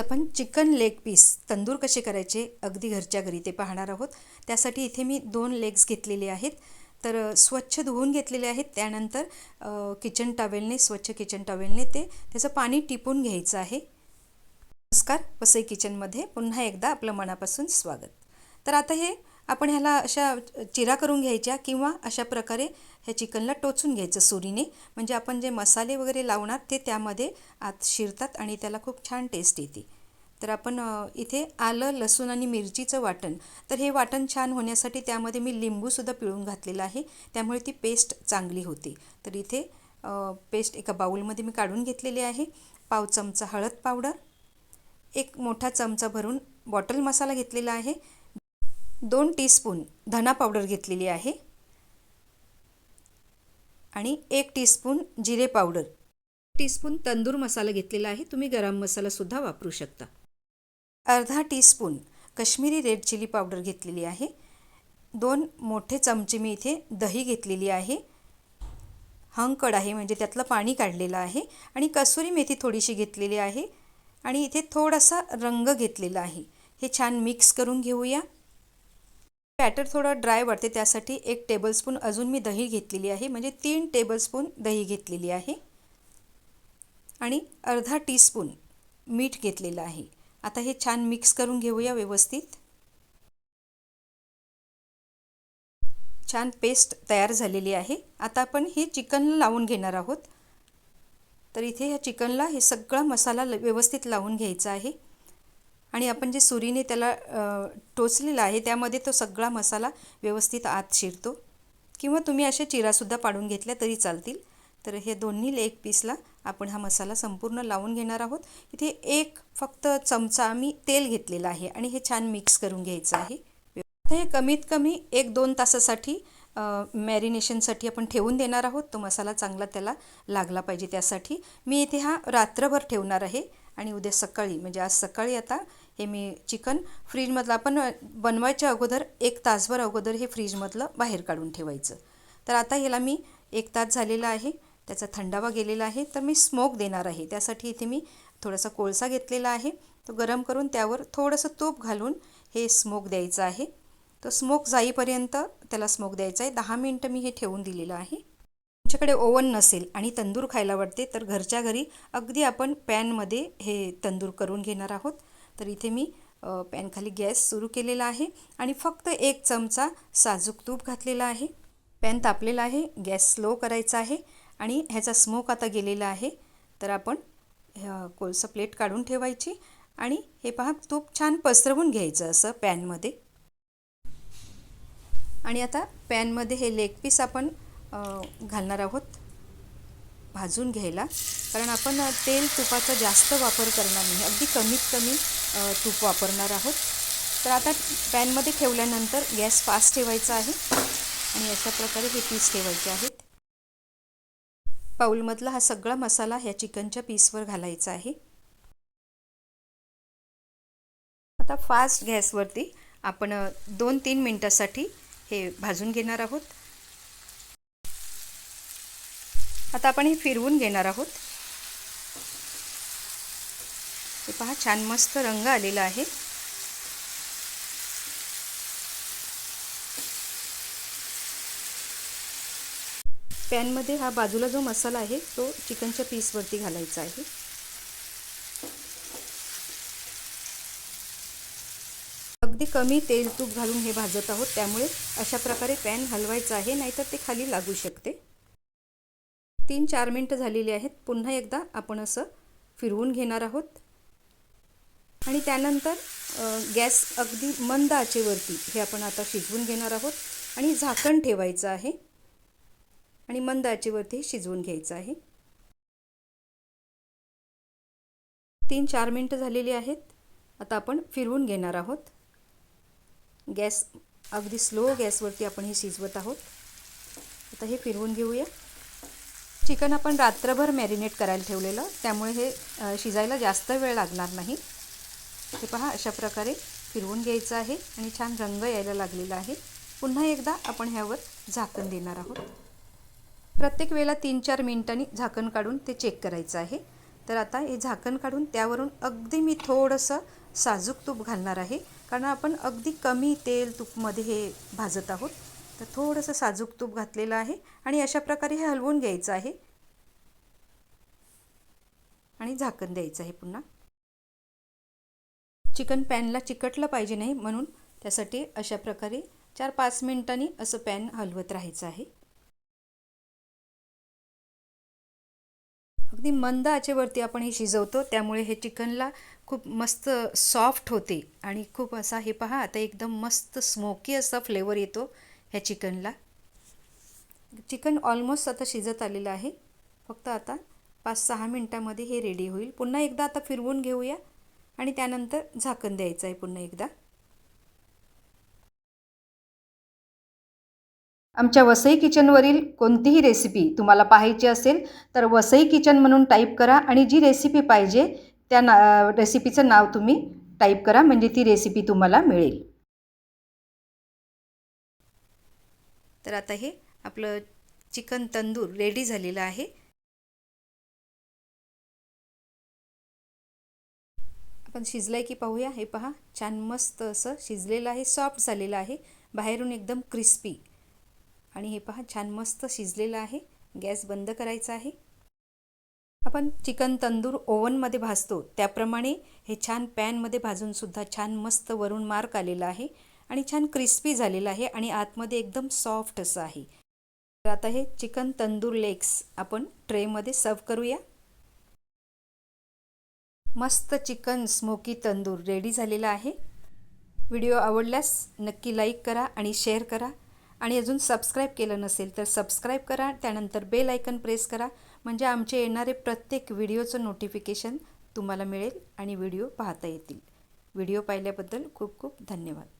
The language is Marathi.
आपण चिकन लेग पीस तंदूर कसे करायचे अगदी घरच्या घरी ते पाहणार आहोत. त्यासाठी इथे मी दोन लेग्स घेतलेले आहेत. तर स्वच्छ धुवून घेतलेले आहेत. त्यानंतर किचन टॉवेलने स्वच्छ किचन टॉवेलने ते त्याचं पाणी टिपून घ्यायचं आहे. नमस्कार वसई किचनमध्ये पुन्हा एकदा आपलं मनापासून स्वागत. तर आता हे आपण ह्याला अशा चिरा करून घ्यायच्या किंवा अशा प्रकारे ह्या चिकनला टोचून घ्यायचं सुरीने. म्हणजे आपण जे मसाले वगैरे लावणार ते त्यामध्ये आत शिरतात आणि त्याला खूप छान टेस्ट येते. तर आपण इथे आलं लसूण आणि मिरचीचं वाटण. तर हे वाटण छान होण्यासाठी त्यामध्ये मी लिंबूसुद्धा पिळून घातलेलं आहे. त्यामुळे ती पेस्ट चांगली होती. तर इथे पेस्ट एका बाऊलमध्ये मी काढून घेतलेली आहे. पाव चमचा हळद पावडर एक मोठा चमचा भरून बॉटल मसाला घेतलेला आहे. दोन टीस्पून धना पावडर घेतलेली आहे. आणि एक टीस्पून जिरे पावडर टीस्पून तंदूर मसाला घेतलेला आहे. तुम्ही गरम मसालासुद्धा वापरू शकता. अर्धा teaspoon Kashmiri red chilli powder घेतलेली आहे. दोन मोठे चमचे मी इथे दही घेतलेली आहे. हंकड आहे म्हणजे त्यातलं पाणी काढलेलं आहे. आणि कसुरी मेथी थोडीशी घेतलेली आहे. आणि इथे थोडासा रंग घेतलेला आहे. हे छान मिक्स करून घेऊया. बॅटर थोडं ड्राय वाटते त्यासाठी एक टेबलस्पून अजून मी दही घेतलेली आहे. म्हणजे तीन टेबलस्पून दही घेतलेली आहे. आणि अर्धा टीस्पून मीठ घेतलेलं आहे. आता हे छान मिक्स करून घेऊया व्यवस्थित. छान पेस्ट तयार झालेली आहे. आता आपण हे चिकनला लावून घेणार आहोत. तर इथे ह्या चिकनला हे सगळा मसाला ल- व्यवस्थित लावून घ्यायचा आहे. आणि आपण जे सुरीने त्याला टोचलेला आहे त्यामध्ये तो सगळा मसाला व्यवस्थित आत शिरतो. किंवा तुम्ही असे चिरासुद्धा पाडून घेतल्या तरी चालतील. तर हे दोन्ही लेग पीसला आपण हा मसाला संपूर्ण लावून घेणार आहोत. इथे एक फक्त चमचा आम्ही तेल घेतलेलं आहे आणि हे छान मिक्स करून घ्यायचं आहे. आता हे कमीत कमी एक दोन तासासाठी मॅरिनेशनसाठी आपण ठेवून देणार आहोत. तो मसाला चांगला त्याला लागला पाहिजे त्यासाठी. मी इथे हा रात्रभर ठेवणार आहे आणि उद्या सकाळी म्हणजे आज सकाळी आता हे मी चिकन फ्रीजमधलं आपण बनवायच्या अगोदर एक तासभर अगोदर हे फ्रीजमधलं बाहेर काढून ठेवायचं. तर आता ह्याला मी एक तास झालेला आहे त्याचा थंडावा गेलेला आहे तर मी स्मोक देणार आहे. त्यासाठी इथे मी थोडासा कोळसा घेतलेला आहे तो गरम करून त्यावर थोडंसं तूप घालून हे स्मोक द्यायचं आहे. तो स्मोक जाईपर्यंत त्याला स्मोक द्यायचा आहे. दहा मिनटं मी हे ठेवून दिलेलं आहे. तुमच्याकडे ओव्हन नसेल आणि तंदूर खायला वाटते तर घरच्या घरी अगदी आपण पॅनमध्ये हे तंदूर करून घेणार आहोत. तर इथे मी पॅनखाली गॅस सुरू केलेला आहे आणि फक्त एक चमचा साजूक तूप घातलेला आहे. पॅन तापलेला आहे गॅस स्लो करायचा आहे आणि ह्याचा स्मोक आता गेलेला आहे. तर आपण ह्या कोळसा प्लेट काढून ठेवायची आणि हे पहा तूप छान पसरवून घ्यायचं असं पॅनमध्ये आणि आता पॅनमध्ये हे लेग पीस आपण घालणार आहोत. भाजून घ्यायला. कारण आपण तेल तुपाचा जास्त वापर करणार नाही. अगदी कमीत कमी तूप वापरणार आहोत. तर आता पॅनमध्ये ठेवल्यानंतर गॅस फास्ट ठेवायचा आहे. आणि अशा प्रकारे हे पीस ठेवायचे आहेत. पाऊलमधला हा सगळा मसाला ह्या चिकनच्या पीसवर घालायचा आहे. आता फास्ट गॅसवरती आपण दोन तीन मिनटासाठी हे भाजून घेणार आहोत. आता आपण हे फिरवून घेणार आहोत. हे पहा छान मस्त रंग आलेला आहे. पॅनमध्ये हा बाजूला जो मसाला आहे तो चिकनच्या पीसवरती घालायचा आहे. अगदी कमी तेल तूप घालून हे भाजत आहोत त्यामुळे अशा प्रकारे पॅन हलवायचा आहे नाहीतर ते खाली लागू शकते. तीन चार मिनटं झालेली आहेत. पुन्हा एकदा आपण असं फिरवून घेणार आहोत. आणि त्यानंतर गॅस अगदी मंद आचेवरती हे आपण आता शिजवून घेणार आहोत. आणि झाकण ठेवायचं आहे. आणि मंद आचेवरती हे शिजवून घ्यायचं आहे. तीन चार मिनटं झालेली आहेत. आता आपण फिरवून घेणार आहोत. गॅस अगदी स्लो गॅसवरती आपण हे शिजवत आहोत. आता हे फिरवून घेऊया. चिकन आपण रात्रभर मॅरिनेट करायला ठेवलेलं. त्यामुळे हे शिजायला जास्त वेळ लागणार नाही. हे पहा अशा प्रकारे फिरवून घ्यायचं आहे आणि छान रंग यायला लागलेला आहे. पुन्हा एकदा आपण ह्यावर झाकण देणार आहोत. प्रत्येक वेळेला तीन चार मिनिटांनी झाकण काढून ते चेक करायचं आहे. तर आता हे झाकण काढून त्यावरून अगदी मी थोडंसं साजूक तूप घालणार आहे. कारण आपण अगदी कमी तेल तूपमध्ये हे भाजत आहोत. तर थोडंसं साजूक तूप घातलेलं आहे आणि अशा प्रकारे हे हलवून घ्यायचं आहे. आणि झाकण द्यायचं आहे पुन्हा. चिकन पॅनला चिकटलं पाहिजे नाही म्हणून त्यासाठी अशा प्रकारे चार पाच मिनिटांनी असं पॅन हलवत राहायचं आहे. अगदी मंद आचेवरती आपण हे शिजवतो त्यामुळे हे चिकनला खूप मस्त सॉफ्ट होते आणि खूप असा हे पहा आता एकदम मस्त स्मोकी असा फ्लेवर येतो. ह्या चिकनला. चिकन ऑलमोस्ट आता शिजत आलेलं आहे. फक्त आता पाच सहा मिनटामध्ये हे रेडी होईल. पुन्हा एकदा आता फिरवून घेऊया आणि त्यानंतर झाकण द्यायचं आहे पुन्हा एकदा. आमच्या वसई किचनवरील कोणतीही रेसिपी तुम्हाला पाहायची असेल तर वसई किचन म्हणून टाईप करा आणि जी रेसिपी पाहिजे त्या ना रेसिपीचं नाव तुम्ही टाईप करा म्हणजे ती रेसिपी तुम्हाला मिळेल. तर आता हे आपलं चिकन तंदूर रेडी झालेलं आहे. आपण शिजलं आहे की पाहूया? हे पहा छान मस्त असं शिजलेलं आहे सॉफ्ट झालेलं आहे. बाहेरून एकदम क्रिस्पी आणि हे पहा छान मस्त शिजलेलं आहे. गॅस बंद करायचा आहे. आपण चिकन तंदूर ओव्हनमध्ये भाजतो. त्याप्रमाणे हे छान पॅनमध्ये भाजूनसुद्धा छान मस्त वरून मार्क आलेला आहे. आणि छान क्रिस्पी झालेलं आहे आणि आतमध्ये एकदम सॉफ्ट असं आहे. तर आता हे चिकन तंदूर लेग्स आपण ट्रेमध्ये सर्व करूया. मस्त चिकन स्मोकी तंदूर रेडी झालेला आहे. व्हिडिओ आवडल्यास नक्की लाईक करा आणि शेअर करा. आणि अजून सबस्क्राईब केलं नसेल तर सबस्क्राईब करा. त्यानंतर बेल आयकन प्रेस करा. म्हणजे आमचे येणारे प्रत्येक व्हिडिओचं नोटिफिकेशन तुम्हाला मिळेल आणि व्हिडिओ पाहता येतील. व्हिडिओ पाहिल्याबद्दल खूप खूप धन्यवाद.